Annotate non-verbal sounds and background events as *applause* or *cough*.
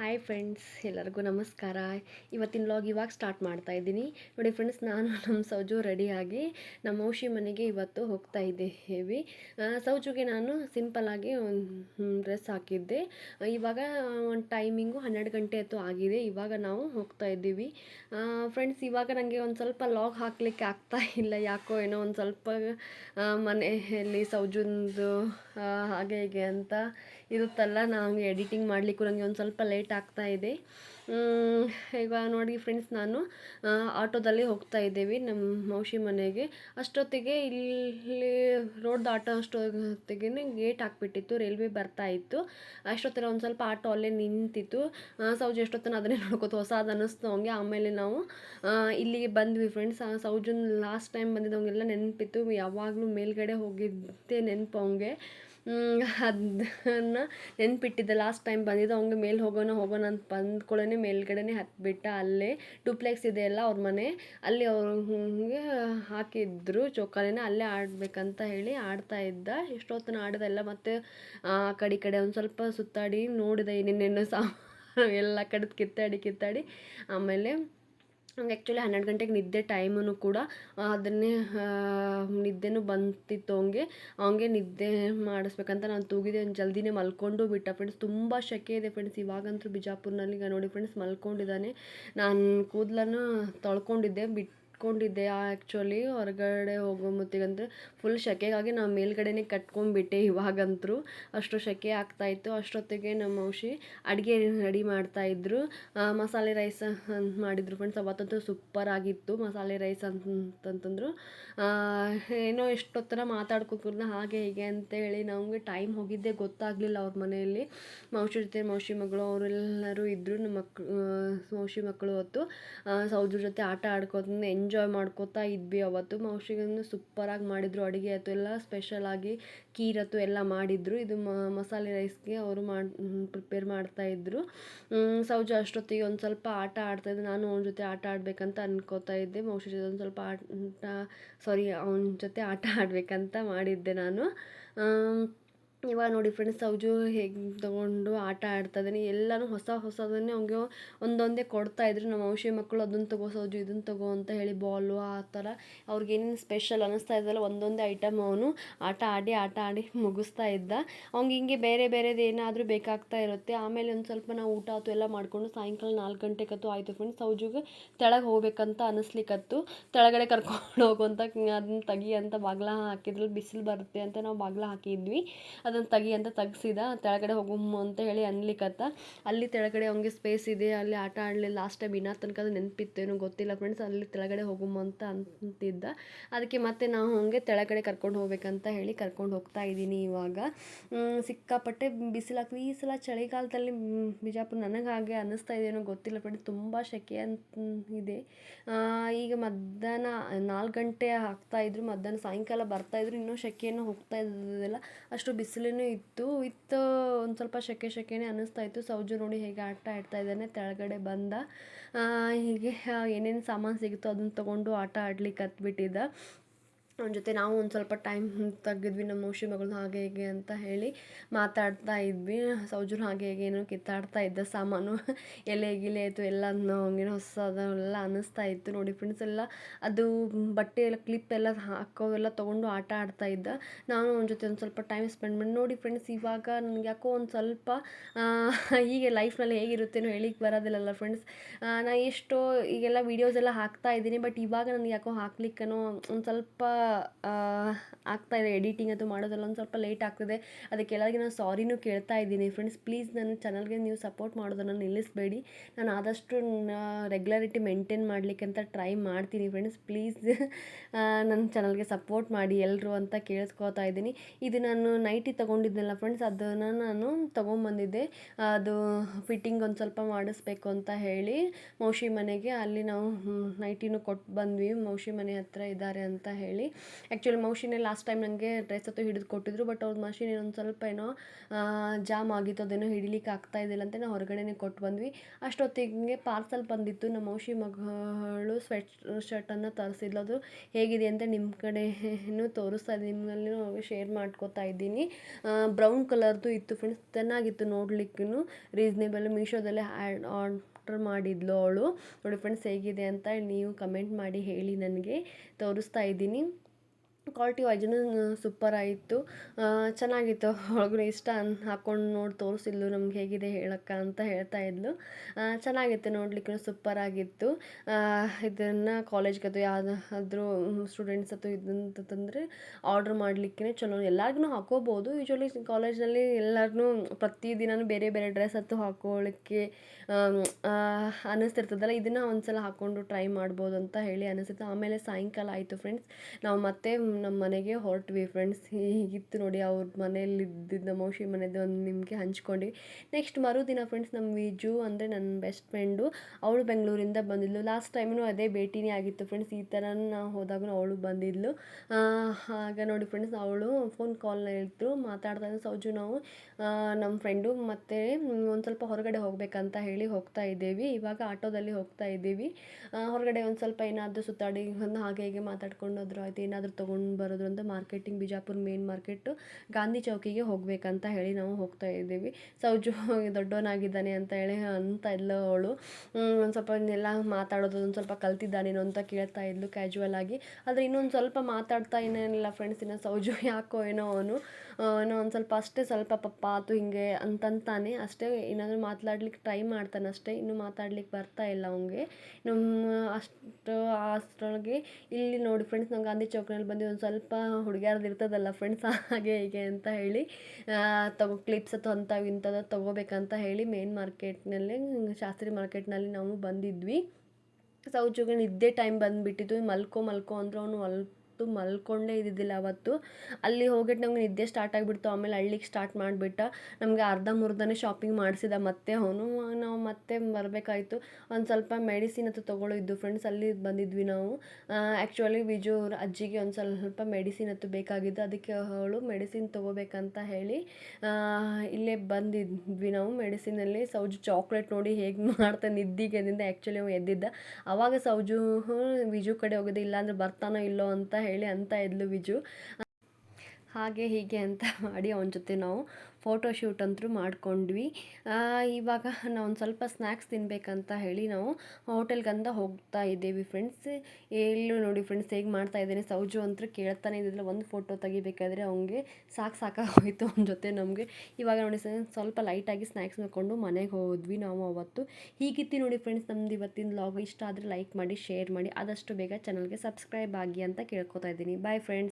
Hi friends ಎಲ್ಲರಿಗೂ ನಮಸ್ಕಾರ. ಇವತ್ತಿನ ಲಾಗ್ ಇವಾಗ ಸ್ಟಾರ್ಟ್ ಮಾಡ್ತಾ ಇದ್ದೀನಿ. ನೋಡಿ ಫ್ರೆಂಡ್ಸ್ ನಾನು *laughs* ನಮ್ಮ ಸೌಜು ರೆಡಿಯಾಗಿ ನಮ್ಮ ಔಷಿ ಮನೆಗೆ ಇವತ್ತು ಹೋಗ್ತಾ ಇದ್ದೇವೆ. ಸೌಜುಗೆ ನಾನು ಸಿಂಪಲಾಗಿ ಒಂದು ಡ್ರೆಸ್ ಹಾಕಿದ್ದೆ. ಇವಾಗ ಒಂದು ಟೈಮಿಂಗು ಹನ್ನೆರಡು ಗಂಟೆ ಹತ್ತು ಆಗಿದೆ. ಇವಾಗ ನಾವು ಹೋಗ್ತಾ ಇದ್ದೀವಿ. ಫ್ರೆಂಡ್ಸ್ ಇವಾಗ ನನಗೆ ಒಂದು ಸ್ವಲ್ಪ ಲಾಗ್ ಹಾಕಲಿಕ್ಕೆ ಆಗ್ತಾ ಇಲ್ಲ. ಯಾಕೋ ಏನೋ ಒಂದು ಸ್ವಲ್ಪ ಮನೆಯಲ್ಲಿ ಸೌಜುಂದು ಹಾಗೆ ಹೀಗೆ ಅಂತ ಇರುತ್ತಲ್ಲ ನನಗೆ ಎಡಿಟಿಂಗ್ ಮಾಡಲಿಕ್ಕೂ ನನಗೆ ಒಂದು ಸ್ವಲ್ಪ ಲೇಟ್ ಆಗ್ತಾ ಇದೆ. ಈಗ ನೋಡಿ ಫ್ರೆಂಡ್ಸ್ ನಾನು ಆಟೋದಲ್ಲಿ ಹೋಗ್ತಾ ಇದ್ದೀವಿ ನಮ್ಮ ಮೌಶಿ ಮನೆಗೆ. ಅಷ್ಟೊತ್ತಿಗೆ ಇಲ್ಲಿ ರೋಡ್ದು ಆಟೋ ಅಷ್ಟೊತ್ತಿಗೆ ಗೇಟ್ ಹಾಕ್ಬಿಟ್ಟಿತ್ತು ರೈಲ್ವೆ ಬರ್ತಾ ಇತ್ತು. ಅಷ್ಟೊತ್ತಿನ ಒಂದು ಸ್ವಲ್ಪ ಆಟೋ ಅಲ್ಲೇ ನಿಂತಿತ್ತು. ಸೌಜು ಎಷ್ಟೊತ್ತನ ಅದನ್ನೇ ನೋಡ್ಕೊತು ಹೊಸದು ಅನ್ನಿಸ್ತು ಹಂಗೆ ಆಮೇಲೆ ನಾವು ಇಲ್ಲಿಗೆ ಬಂದ್ವಿ ಫ್ರೆಂಡ್ಸ್ ಸೌಜನ್ ಲಾಸ್ಟ್ ಟೈಮ್ ಬಂದಿದ್ದವಂಗೆಲ್ಲ ನೆನಪಿತ್ತು. ಯಾವಾಗಲೂ ಮೇಲ್ಗಡೆ ಹೋಗಿದ್ದೆ ನೆನಪು ಅವಂಗೆ ಅದನ್ನು ನೆನ್ಪಿಟ್ಟಿದ್ದೆ. ಲಾಸ್ಟ್ ಟೈಮ್ ಬಂದಿದ್ದು ಅವ್ನಿಗೆ ಮೇಲೆ ಹೋಗೋಣ ಹೋಗೋಣ ಅಂತ ಬಂದ್ಕೊಳ್ಳೇ ಮೇಲ್ಗಡೆನೇ ಹತ್ಬಿಟ್ಟ. ಅಲ್ಲೇ ಡುಪ್ಲೆಕ್ಸ್ ಇದೆ ಅಲ್ಲ ಅವ್ರ ಮನೆ. ಅಲ್ಲಿ ಅವ್ರಿಗೆ ಹಾಕಿದ್ರು ಚೌಕಾಲಿನ. ಅಲ್ಲೇ ಆಡಬೇಕಂತ ಹೇಳಿ ಆಡ್ತಾ ಇದ್ದ. ಎಷ್ಟೊತ್ತನ ಎಲ್ಲ ಮತ್ತೆ ಆ ಕಡೆ ಈ ಕಡೆ ಒಂದು ಸ್ವಲ್ಪ ಸುತ್ತಾಡಿ ನೋಡಿದೆ. ಏನೇನೇನು ಸಾ ಎಲ್ಲ ಕಡೆದು ಕಿತ್ತಾಡಿ ಕಿತ್ತಾಡಿ. ಆಮೇಲೆ ಹಂಗೆ ಆ್ಯಕ್ಚುಲಿ ಹನ್ನೆರಡು ಗಂಟೆಗೆ ನಿದ್ದೆ ಟೈಮೂ ಕೂಡ ಅದನ್ನೇ ನಿದ್ದೆನೂ ಬಂತಿತ್ತು ಅವನಿಗೆ. ಅವನಿಗೆ ನಿದ್ದೆ ಮಾಡಿಸ್ಬೇಕಂತ ನಾನು ತೂಗಿದೆ ಒಂದು ಜಲ್ದಿನೇ ಮಲ್ಕೊಂಡು ಬಿಟ್ಟ ಫ್ರೆಂಡ್ಸ್ ತುಂಬ ಶೆಕೆ ಇದೆ ಫ್ರೆಂಡ್ಸ್ ಇವಾಗಂತೂ ಬಿಜಾಪುರ್ನಲ್ಲಿ ಈಗ ನೋಡಿ ಫ್ರೆಂಡ್ಸ್ ಮಲ್ಕೊಂಡಿದ್ದಾನೆ. ನಾನು ಕೂದಲನ್ನು ತೊಳ್ಕೊಂಡಿದ್ದೆ. ಬಿಟ್ಕೊಂಡಿದ್ದೆ ಆ್ಯಕ್ಚುಲಿ ಹೊರಗಡೆ ಹೋಗೋ ಮುತ್ತಿಗಂತೂ ಫುಲ್ ಸೆಕೆಗಾಗಿ ನಾವು ಮೇಲ್ಗಡೆನೇ ಕಟ್ಕೊಂಡ್ಬಿಟ್ಟೆ ಇವಾಗಂತೂ ಅಷ್ಟು ಸೆಕೆ ಆಗ್ತಾಯಿತ್ತು. ಅಷ್ಟೊತ್ತಿಗೆ ನಮ್ಮ ಔಷಿ ಅಡುಗೆ ರೆಡಿ ಮಾಡ್ತಾಯಿದ್ರು ಮಸಾಲೆ ರೈಸ್ ಅಂತ ಮಾಡಿದ್ರು ಫ್ರೆಂಡ್ಸ್ ಅವತ್ತಂತೂ ಸೂಪರ್ ಆಗಿತ್ತು ಮಸಾಲೆ ರೈಸ್ ಅಂತಂತಂದ್ರು. ಏನೋ ಎಷ್ಟೊತ್ತರ ಮಾತಾಡ್ಕೊತಿರ್ನ ಹಾಗೆ ಹೀಗೆ ಅಂತೇಳಿ ನಮಗೆ ಟೈಮ್ ಹೋಗಿದ್ದೆ ಗೊತ್ತಾಗಲಿಲ್ಲ ಅವ್ರ ಮನೆಯಲ್ಲಿ. ಮೌಶಿ ಜೊತೆ ಮೌಷಿ ಮಗಳು ಅವರೆಲ್ಲರೂ ಇದ್ದರು ನಮ್ಮ ಮಕ್ಳು ಮೌಶಿ ಮಕ್ಕಳು ಹೊತ್ತು. ಸೌದ್ರ ಜೊತೆ ಆಟ ಆಡ್ಕೊತ ಎಂಜಾಯ್ ಮಾಡ್ಕೋತಾ ಇದ್ವಿ ಅವತ್ತು. ಮೌಶಿಗನ್ನು ಸೂಪರಾಗಿ ಮಾಡಿದರು, ಅಡುಗೆ ಆಯಿತು ಎಲ್ಲ ಸ್ಪೆಷಲಾಗಿ ಕೀರತ್ತು ಎಲ್ಲ ಮಾಡಿದರು. ಇದು ಮಸಾಲೆ ರೈಸ್ಗೆ ಅವರು ಮಾಡಿ ಪ್ರಿಪೇರ್ ಮಾಡ್ತಾಯಿದ್ರು ಸೌಜ ಅಷ್ಟೊತ್ತಿಗೆ ಒಂದು ಸ್ವಲ್ಪ ಆಟ ಆಡ್ತಾಯಿದ್ದೆ ನಾನು ಅವನ ಜೊತೆ ಆಟ ಆಡಬೇಕಂತ ಅನ್ಕೋತಾ ಇದ್ದೆ. ಮೌಶಿ ಜೊತೆ ಒಂದು ಸ್ವಲ್ಪ ಆಟ ಸಾರಿ ಅವನ ಜೊತೆ ಆಟ ಆಡಬೇಕಂತ ಮಾಡಿದ್ದೆ ನಾನು. ಇವಾಗ ನೋಡಿ ಫ್ರೆಂಡ್ಸ್ ಸೌಜು ಹೇಗೆ ತೊಗೊಂಡು ಆಟ ಆಡ್ತಾ ಇದ್ದೀನಿ ಎಲ್ಲನೂ ಹೊಸ ಹೊಸದನ್ನೇ ಅವ್ನಿಗೆ ಒಂದೊಂದೇ ಕೊಡ್ತಾ ಇದ್ರು. ನಮ್ಮ ಔಷಧಿ ಮಕ್ಕಳು ಅದನ್ನು ತಗೋ, ಸೌಜು ಇದನ್ನು ತಗೋ ಅಂತ ಹೇಳಿ ಬಾಲು ಆ ಥರ ಅವ್ರಿಗೇನೇನು ಸ್ಪೆಷಲ್ ಅನ್ನಿಸ್ತಾ ಇದ್ದಲ್ಲ ಒಂದೊಂದೇ ಐಟಮ್ ಅವನು ಆಟ ಆಡಿ ಆಟ ಆಡಿ ಮುಗಿಸ್ತಾ ಇದ್ದ. ಅವ್ನಿಗೆ ಹಿಂಗೆ ಬೇರೆ ಬೇರೆದು ಏನಾದರೂ ಬೇಕಾಗ್ತಾ ಇರುತ್ತೆ. ಆಮೇಲೆ ಒಂದು ಸ್ವಲ್ಪ ನಾವು ಊಟ ಆತು ಎಲ್ಲ ಮಾಡಿಕೊಂಡು ಸಾಯಂಕಾಲ ನಾಲ್ಕು ಗಂಟೆಗತ್ತು ಆಯಿತು ಫ್ರೆಂಡ್ಸ್ ಸೌಜುಗೆ ತೆಳಗೆ ಹೋಗ್ಬೇಕಂತ ಅನ್ನಿಸ್ಲಿಕ್ಕತ್ತು ತೆಳಗಡೆ ಕರ್ಕೊಂಡು ಹೋಗುವಂಥ ಅದನ್ನ ತೆಗಿ ಅಂತ ಬಾಗ್ಲ ಹಾಕಿದ್ರಲ್ಲಿ, ಬಿಸಿಲು ಬರುತ್ತೆ ಅಂತ ನಾವು ಬಾಗ್ಲ ಹಾಕಿದ್ವಿ. ಅದನ್ನು ತೆಗಿ ಅಂತ ತೆಗ್ಸಿದ. ತೆಳಗಡೆ ಹೋಗುಮ್ಮ ಅಂತ ಹೇಳಿ ಅನ್ಲಿಕ್ಕತ್ತ ಅಲ್ಲಿ ತೆಳಗಡೆ ಅವ್ನಿಗೆ ಸ್ಪೇಸ್ ಇದೆ. ಅಲ್ಲಿ ಆಟ ಆಡಲಿ ಲಾಸ್ಟ್ ಟೈಮ್ ಇನ್ನೂ ತನಕ ಅದು ನೆನಪಿತ್ತೇನೋ ಗೊತ್ತಿಲ್ಲ ಫ್ರೆಂಡ್ಸ್ ಅಲ್ಲಿ ತೆಳಗಡೆ ಹೋಗುಮ್ಮ ಅಂತ ಅಂತಿದ್ದ. ಅದಕ್ಕೆ ಮತ್ತೆ ನಾವು ಹಾಗೆ ತೆಳಗಡೆ ಕರ್ಕೊಂಡು ಹೋಗ್ಬೇಕಂತ ಹೇಳಿ ಕರ್ಕೊಂಡು ಹೋಗ್ತಾ ಇದ್ದೀನಿ ಇವಾಗ. ಸಿಕ್ಕಾಪಟ್ಟೆ ಬಿಸಿಲಾಗ್ತದೆ ಈ ಸಲ ಚಳಿಗಾಲದಲ್ಲಿ ಬಿಜಾಪುರ ನನಗೆ ಹಾಗೆ ಅನ್ನಿಸ್ತಾ ಇದೇನೋ ಗೊತ್ತಿಲ್ಲ ಫ್ರೆಂಡ್ಸ್ ತುಂಬ ಸೆಕೆ ಅಂತ ಇದೆ ಈಗ ಮಧ್ಯಾಹ್ನ ನಾಲ್ಕು ಗಂಟೆ ಹಾಕ್ತಾಯಿದ್ರು ಮಧ್ಯಾಹ್ನ ಸಾಯಂಕಾಲ ಬರ್ತಾ ಇದ್ರು. ಇನ್ನೂ ಸೆಕೆಯನ್ನು ಹೋಗ್ತಾ ಇದ್ದಿಲ್ಲ ಅಷ್ಟು ಬಿಸಿಲೇನೂ ಇತ್ತು. ಇತ್ತು, ಒಂದು ಸ್ವಲ್ಪ ಶೆಕೆ ಸೆಕೆನೇ ಅನ್ನಿಸ್ತಾ ಇತ್ತು. ಸೌಜು ನೋಡಿ ಹೇಗೆ ಆಟ ಆಡ್ತಾ ಇದ್ದಾನೆ, ತೆಳಗಡೆ ಬಂದ. ಹೀಗೆ ಏನೇನು ಸಾಮಾನು ಸಿಗುತ್ತೋ ಅದನ್ನು ತೊಗೊಂಡು ಆಟ ಆಡ್ಲಿಕ್ಕೆ ಹತ್ಬಿಟ್ಟಿದ್ದ ಅವನ ಜೊತೆ ನಾವು ಒಂದು ಸ್ವಲ್ಪ ಟೈಮ್ ತೆಗೆದ್ವಿ, ನಮ್ಮ ಮೌಷಿ ಮಗಳನ್ನ ಹಾಗೆ ಹೀಗೆ ಅಂತ ಹೇಳಿ ಮಾತಾಡ್ತಾ ಇದ್ವಿ. ಸೌಜುರು ಹಾಗೆ ಹೀಗೆ ಏನೋ ಕಿತ್ತಾಡ್ತಾ ಇದ್ದ ಸಾಮಾನು. *laughs* ಎಲೆ, ಗಿಲೆ ಆಯಿತು, ಎಲ್ಲ ಏನೋ ಹೊಸದೆಲ್ಲ ಅನ್ನಿಸ್ತಾ ಇತ್ತು. ನೋಡಿ ಫ್ರೆಂಡ್ಸ್ ಎಲ್ಲ, ಅದು ಬಟ್ಟೆ ಎಲ್ಲ ಕ್ಲಿಪ್ ಎಲ್ಲ ಹಾಕೋವೆಲ್ಲ ತೊಗೊಂಡು ಆಟ ಆಡ್ತಾ ಇದ್ದ. ನಾನು ಅವ್ನ ಜೊತೆ ಒಂದು ಸ್ವಲ್ಪ ಟೈಮ್ ಸ್ಪೆಂಡ್ ಮಾಡಿ, ನೋಡಿ ಫ್ರೆಂಡ್ಸ್ ಇವಾಗ ನನಗೆ ಯಾಕೋ ಒಂದು ಸ್ವಲ್ಪ ಹೀಗೆ ಲೈಫ್ನಲ್ಲಿ ಹೇಗಿರುತ್ತೇನೋ ಹೇಳಿಕ್ಕೆ ಬರೋದಿಲ್ಲಲ್ಲ ಫ್ರೆಂಡ್ಸ್ ನಾನು ಎಷ್ಟೋ ಈಗೆಲ್ಲ ವೀಡಿಯೋಸ್ ಎಲ್ಲ ಹಾಕ್ತಾ ಇದ್ದೀನಿ ಬಟ್ ಇವಾಗ ನನಗೆ ಯಾಕೋ ಹಾಕ್ಲಿಕ್ಕೇನೋ ಒಂದು ಸ್ವಲ್ಪ ಆಗ್ತಾ ಇದೆ. ಎಡಿಟಿಂಗ್ ಅದು ಮಾಡೋದೆಲ್ಲ ಒಂದು ಸ್ವಲ್ಪ ಲೇಟ್ ಆಗ್ತದೆ. ಅದಕ್ಕೆ ಎಲ್ಲರಿಗೆ ನಾನು ಸಾರಿನೂ ಕೇಳ್ತಾ ಇದ್ದೀನಿ. ಫ್ರೆಂಡ್ಸ್ ಪ್ಲೀಸ್ ನನ್ನ ಚಾನಲ್ಗೆ ನೀವು ಸಪೋರ್ಟ್ ಮಾಡೋದನ್ನು ನಿಲ್ಲಿಸಬೇಡಿ. ನಾನು ಆದಷ್ಟು ರೆಗ್ಯುಲಾರಿಟಿ ಮೇಂಟೈನ್ ಮಾಡಲಿಕ್ಕೆ ಅಂತ ಟ್ರೈ ಮಾಡ್ತೀನಿ ಫ್ರೆಂಡ್ಸ್ ಪ್ಲೀಸ್ ನನ್ನ ಚಾನಲ್ಗೆ ಸಪೋರ್ಟ್ ಮಾಡಿ ಎಲ್ಲರೂ ಅಂತ ಕೇಳಿಸ್ಕೊತಾ ಇದ್ದೀನಿ. ಇದು ನಾನು ನೈಟಿ ತೊಗೊಂಡಿದ್ದೆಲ್ಲ ಫ್ರೆಂಡ್ಸ್ ಅದನ್ನು ನಾನು ತೊಗೊಂಬಂದಿದ್ದೆ. ಅದು ಫಿಟ್ಟಿಂಗ್ ಒಂದು ಸ್ವಲ್ಪ ಮಾಡಿಸ್ಬೇಕು ಅಂತ ಹೇಳಿ ಮೌಶಿ ಮನೆಗೆ. ಅಲ್ಲಿ ನಾವು ನೈಟಿನೂ ಕೊಟ್ಟು ಬಂದ್ವಿ. ಮೌಶಿ ಮನೆ ಹತ್ರ ಇದ್ದಾರೆ ಅಂತ ಹೇಳಿ. ಆ್ಯಕ್ಚುಲಿ ಮೌಷಿನೇ ಲಾಸ್ಟ್ ಟೈಮ್ ನನಗೆ ಡ್ರೆಸ್ ಹತ್ತು ಹಿಡಿದು ಕೊಟ್ಟಿದ್ರು ಬಟ್ ಅವ್ರ ಮಷಿನ್ ಏನೊಂದು ಸ್ವಲ್ಪ ಏನೋ ಜಾಮ್ ಆಗಿತ್ತು, ಅದೇನೋ ಹಿಡಿಲಿಕ್ಕೆ ಆಗ್ತಾ ಇದ್ದಿಲ್ಲ ಅಂತ ನಾವು ಹೊರಗಡೆನೇ ಕೊಟ್ಟು ಬಂದ್ವಿ. ಅಷ್ಟೊತ್ತಿಗೆ ಪಾರ್ಸಲ್ ಬಂದಿತ್ತು, ನಮ್ಮ ಮೌಷಿ ಮಗಳು ಸ್ವೆಟ್ ಶರ್ಟನ್ನು ತರಿಸಿದ್ಲು. ಅದು ಹೇಗಿದೆ ಅಂತ ನಿಮ್ಮ ಕಡೆನೂ ತೋರಿಸ್ತಾ ಇದ್ದೀನಿ ನಿಮ್ಮಲ್ಲೂ ಶೇರ್ ಮಾಡ್ಕೋತಾ ಇದ್ದೀನಿ. ಬ್ರೌನ್ ಕಲರ್ದು ಇತ್ತು ಫ್ರೆಂಡ್ಸ್ ಚೆನ್ನಾಗಿತ್ತು ನೋಡ್ಲಿಕ್ಕೂ ರೀಸ್ನೇಬಲ್ ಮೀಶೋದಲ್ಲೇ ಆ್ಯಡ್ ಆರ್ಡ್ರ್ ಮಾಡಿದ್ಲು ಅವಳು. ನೋಡಿ ಫ್ರೆಂಡ್ಸ್ ಹೇಗಿದೆ ಅಂತ ನೀವು ಕಮೆಂಟ್ ಮಾಡಿ ಹೇಳಿ ನನಗೆ. ತೋರಿಸ್ತಾ ಇದ್ದೀನಿ. ಕ್ವಾಲಿಟಿ ವೈಸ್ನು ಸೂಪರ್ ಆಯಿತು. ಚೆನ್ನಾಗಿತ್ತು. ಒಳಗಡೆ ಇಷ್ಟ ಅನ್ ಹಾಕ್ಕೊಂಡು ನೋಡಿ ತೋರಿಸಿದ್ಲು ನಮ್ಗೆ ಹೇಗಿದೆ ಹೇಳಕ್ಕ ಅಂತ ಹೇಳ್ತಾ ಇದ್ಲು. ಚೆನ್ನಾಗಿತ್ತು ನೋಡ್ಲಿಕ್ಕೂ, ಸೂಪರ್ ಆಗಿತ್ತು. ಇದನ್ನು ಕಾಲೇಜ್ಗೆ ಅದು ಯಾವುದಾದ್ರೂ ಸ್ಟೂಡೆಂಟ್ಸ್ ಅಥವಾ ಇದಂತ ತಂದರೆ ಆರ್ಡ್ರ್ ಮಾಡಲಿಕ್ಕೆ ಚಲೋ. ಎಲ್ಲರಿಗೂ ಹಾಕೋಬೋದು. ಯೂಶ್ವಲಿ ಕಾಲೇಜ್ನಲ್ಲಿ ಎಲ್ಲಾರ್ನೂ ಪ್ರತಿದಿನವೂ ಬೇರೆ ಬೇರೆ ಡ್ರೆಸ್ ಅಥವಾ ಹಾಕೊಳ್ಳಿಕ್ಕೆ ಅನ್ನಿಸ್ತಿರ್ತದಲ್ಲ. ಇದನ್ನು ಒಂದು ಸಲ ಹಾಕ್ಕೊಂಡು ಟ್ರೈ ಮಾಡ್ಬೋದು ಅಂತ ಹೇಳಿ ಅನ್ನಿಸ್ತಿತ್ತು. ಆಮೇಲೆ ಸಾಯಂಕಾಲ ಆಯಿತು ಫ್ರೆಂಡ್ಸ್ ನಾವು ಮತ್ತೆ ನಮ್ಮ ಮನೆಗೆ ಹೊರಟ್ವಿ ಫ್ರೆಂಡ್ಸ್ ಹೀಗಿತ್ತು ನೋಡಿ ಅವ್ರ ಮನೇಲಿ ಇದ್ದಿದ್ದ ಮೌಶಿ ಮನೆದು ಒಂದು ನಿಮಗೆ ಹಂಚ್ಕೊಂಡು. ನೆಕ್ಸ್ಟ್ ಮರುದಿನ ಫ್ರೆಂಡ್ಸ್ ನಮ್ಮ ವಿಜು ಅಂದರೆ ನನ್ನ ಬೆಸ್ಟ್ ಫ್ರೆಂಡು ಅವಳು ಬೆಂಗಳೂರಿಂದ ಬಂದಿದ್ಲು. ಲಾಸ್ಟ್ ಟೈಮೂ ಅದೇ ಭೇಟಿನೇ ಆಗಿತ್ತು ಫ್ರೆಂಡ್ಸ್ ಈ ಥರ ನಾವು ಹೋದಾಗ ಅವಳು ಬಂದಿದ್ಲು. ಆಗ ನೋಡಿ ಫ್ರೆಂಡ್ಸ್ ಅವಳು ಫೋನ್ ಕಾಲ್ನ ಇತ್ತು ಮಾತಾಡ್ತಾ ಸೌಜು ನಾವು ನಮ್ಮ ಫ್ರೆಂಡು ಮತ್ತು ಒಂದು ಸ್ವಲ್ಪ ಹೊರಗಡೆ ಹೋಗಬೇಕಂತ ಹೇಳಿ ಹೋಗ್ತಾ ಇದ್ದೀವಿ. ಇವಾಗ ಆಟೋದಲ್ಲಿ ಹೋಗ್ತಾ ಇದ್ದೀವಿ. ಹೊರಗಡೆ ಒಂದು ಸ್ವಲ್ಪ ಏನಾದರೂ ಸುತ್ತಾಡಿ, ಒಂದು ಹಾಗೆ ಹೀಗೆ ಮಾತಾಡ್ಕೊಂಡು ಹೋದ್ರು ಆಯ್ತು. ಏನಾದರೂ ತೊಗೊಂಡು ಬರೋದು ಅಂತ marketing Bijapur main market Gandhi ಚೌಕಿಗೆ ಹೋಗಬೇಕಂತ ಹೇಳಿ ನಾವು ಹೋಗ್ತಾ ಇದ್ದೀವಿ. ಸೌಜು *laughs* ದೊಡ್ಡವನಾಗಿದ್ದಾನೆ ಅಂತ ಹೇಳಿ ಅಂತ ಇದ್ಲು ಅವಳು ಒಂದು ಸ್ವಲ್ಪ ಎಲ್ಲ ಮಾತಾಡೋದು, ಒಂದು ಸ್ವಲ್ಪ ಕಲ್ತಿದ್ದಾನೇನೋ ಅಂತ ಕೇಳ್ತಾ ಇದ್ಲು ಕ್ಯಾಜುವಲ್ ಆಗಿ. ಆದರೆ ಇನ್ನೊಂದು ಸ್ವಲ್ಪ ಮಾತಾಡ್ತಾ ಇನ್ನೇನಿಲ್ಲ ಫ್ರೆಂಡ್ಸ್ ಇನ್ನು ಸೌಜು *laughs* ಯಾಕೋ ಏನೋ ಅವನು ಏನೋ ಒಂದು ಸ್ವಲ್ಪ ಅಷ್ಟೇ ಸ್ವಲ್ಪ ಪಪ್ಪ ಆತು ಹಿಂಗೆ ಅಂತಂತಾನೆ. ಅಷ್ಟೇ ಏನಾದರೂ ಮಾತಾಡ್ಲಿಕ್ಕೆ ಟ್ರೈ ಮಾಡ್ತಾನೆ ಅಷ್ಟೇ. ಇನ್ನೂ ಮಾತಾಡ್ಲಿಕ್ಕೆ ಬರ್ತಾ ಇಲ್ಲ ಅವನಿಗೆ. ನಮ್ಮ ಅಷ್ಟು ಅಷ್ಟರೊಳಗೆ ಇಲ್ಲಿ ನೋಡಿ ಫ್ರೆಂಡ್ಸ್ ನಾವು ಗಾಂಧಿ ಚೌಕ್ನಲ್ಲಿ ಬಂದು ಒಂದು ಸ್ವಲ್ಪ ಹುಡುಗ್ಯಾರ್ದು ಇರ್ತದಲ್ಲ ಫ್ರೆಂಡ್ಸ್ ಹಾಗೆ ಹೀಗೆ ಅಂತ ಹೇಳಿ ತಗೋ ಕ್ಲಿಪ್ಸ್ ಅಥವಾ ಅಂಥವು ಇಂಥದ್ದು ತೊಗೋಬೇಕಂತ ಹೇಳಿ ಮೇನ್ ಮಾರ್ಕೆಟ್ನಲ್ಲಿ ಶಾಸ್ತ್ರಿ ಮಾರ್ಕೆಟ್ನಲ್ಲಿ ನಾವು ಬಂದಿದ್ವಿ. ಸೌಜುಗೆ ಇದ್ದೇ ಟೈಮ್ ಬಂದುಬಿಟ್ಟಿತ್ತು ಮಲ್ಕೋ ಮಲ್ಕೋ ಅಂದ್ರೆ ಅವನು ಮಲ್ತು ಮಲ್ಕೊಂಡೇ ಇದ್ದಿದ್ದಿಲ್ಲ ಅವತ್ತು. ಅಲ್ಲಿ ಹೋಗಿಟ್ಟು ನಮ್ಗೆ ನಿದ್ದೆ ಸ್ಟಾರ್ಟ್ ಆಗಿಬಿಡ್ತು. ಆಮೇಲೆ ಅಳ್ಲಿಕ್ಕೆ ಸ್ಟಾರ್ಟ್ ಮಾಡಿಬಿಟ್ಟ. ನಮಗೆ ಅರ್ಧ ಮುರ್ಧನೇ ಶಾಪಿಂಗ್ ಮಾಡಿಸಿದ ಮತ್ತೆ ಅವನು. ನಾವು ಮತ್ತೆ ಬರಬೇಕಾಯ್ತು. ಒಂದು ಸ್ವಲ್ಪ ಮೆಡಿಸಿನ್ ಅಂತ ತೊಗೊಳ್ಳೋದು ಫ್ರೆಂಡ್ಸ್ ಅಲ್ಲಿ ಬಂದಿದ್ವಿ ನಾವು. ಆ್ಯಕ್ಚುಲಿ ವಿಜು ಅವ್ರ ಅಜ್ಜಿಗೆ ಒಂದು ಸ್ವಲ್ಪ ಮೆಡಿಸಿನ್ ಅಂತ ಬೇಕಾಗಿದ್ದು. ಅದಕ್ಕೆ ಅವಳು ಮೆಡಿಸಿನ್ ತೊಗೋಬೇಕಂತ ಹೇಳಿ ಇಲ್ಲೇ ಬಂದಿದ್ವಿ ನಾವು ಮೆಡಿಸಿನಲ್ಲಿ ಸೌಜು ಚಾಕ್ಲೇಟ್ ನೋಡಿ ಹೇಗೆ ಮಾಡ್ತಾ ನಿದ್ದಿಗೆ ಎದ್ದಿಂದ ಆ್ಯಕ್ಚುಲಿ ಅವ್ನು ಎದ್ದಿದ್ದ. ಆವಾಗ ಸೌಜು ವಿಜು ಕಡೆ ಹೋಗಿದ್ದೆ. ಇಲ್ಲಾಂದ್ರೆ ಬರ್ತಾನೋ ಇಲ್ಲೋ ಅಂತ ಹೇಳಿ ಅಂತ ಇದ್ಲು ವಿಜು. ಹಾಗೆ ಹೀಗೆ ಅಂತ *laughs* ಮಾಡಿ ಅವನ ಜೊತೆ ನಾವು ಫೋಟೋ ಶೂಟ್ ಅಂತೂ ಮಾಡ್ಕೊಂಡ್ವಿ. ಇವಾಗ ನಾವು ಒಂದು ಸ್ವಲ್ಪ ಸ್ನ್ಯಾಕ್ಸ್ ತಿನ್ನಬೇಕಂತ ಹೇಳಿ ನಾವು ಹೋಟೆಲ್ಗಂತ ಹೋಗ್ತಾ ಇದ್ದೀವಿ ಫ್ರೆಂಡ್ಸ್ ಎಲ್ಲೂ ನೋಡಿ ಫ್ರೆಂಡ್ಸ್ ಹೇಗೆ ಮಾಡ್ತಾ ಇದ್ದೀನಿ, ಸೌಜು ಅಂತೂ ಕೇಳ್ತಾನೆ ಇದ್ದಿಲ್ಲ ಒಂದು ಫೋಟೋ ತೆಗಿಬೇಕಾದ್ರೆ ಅವನಿಗೆ ಸಾಕು ಸಾಕಾಗೋಯಿತು ಅವನ ಜೊತೆ ನಮಗೆ. ಇವಾಗ ನೋಡಿ ಸ್ವಲ್ಪ ಲೈಟಾಗಿ ಸ್ನ್ಯಾಕ್ಸ್ ಮಾಡ್ಕೊಂಡು ಮನೆಗೆ ಹೋದ್ವಿ ನಾವು ಅವತ್ತು. ಹೀಗಿತ್ತು ನೋಡಿ ಫ್ರೆಂಡ್ಸ್ ನಮ್ದು ಇವತ್ತಿನ ಲಾಗ್ ಇಷ್ಟ ಆದರೆ ಲೈಕ್ ಮಾಡಿ ಶೇರ್ ಮಾಡಿ. ಆದಷ್ಟು ಬೇಗ ಚಾನಲ್ಗೆ ಸಬ್ಸ್ಕ್ರೈಬ್ ಆಗಿ ಅಂತ ಕೇಳ್ಕೊತಾ ಇದ್ದೀನಿ. Bye friends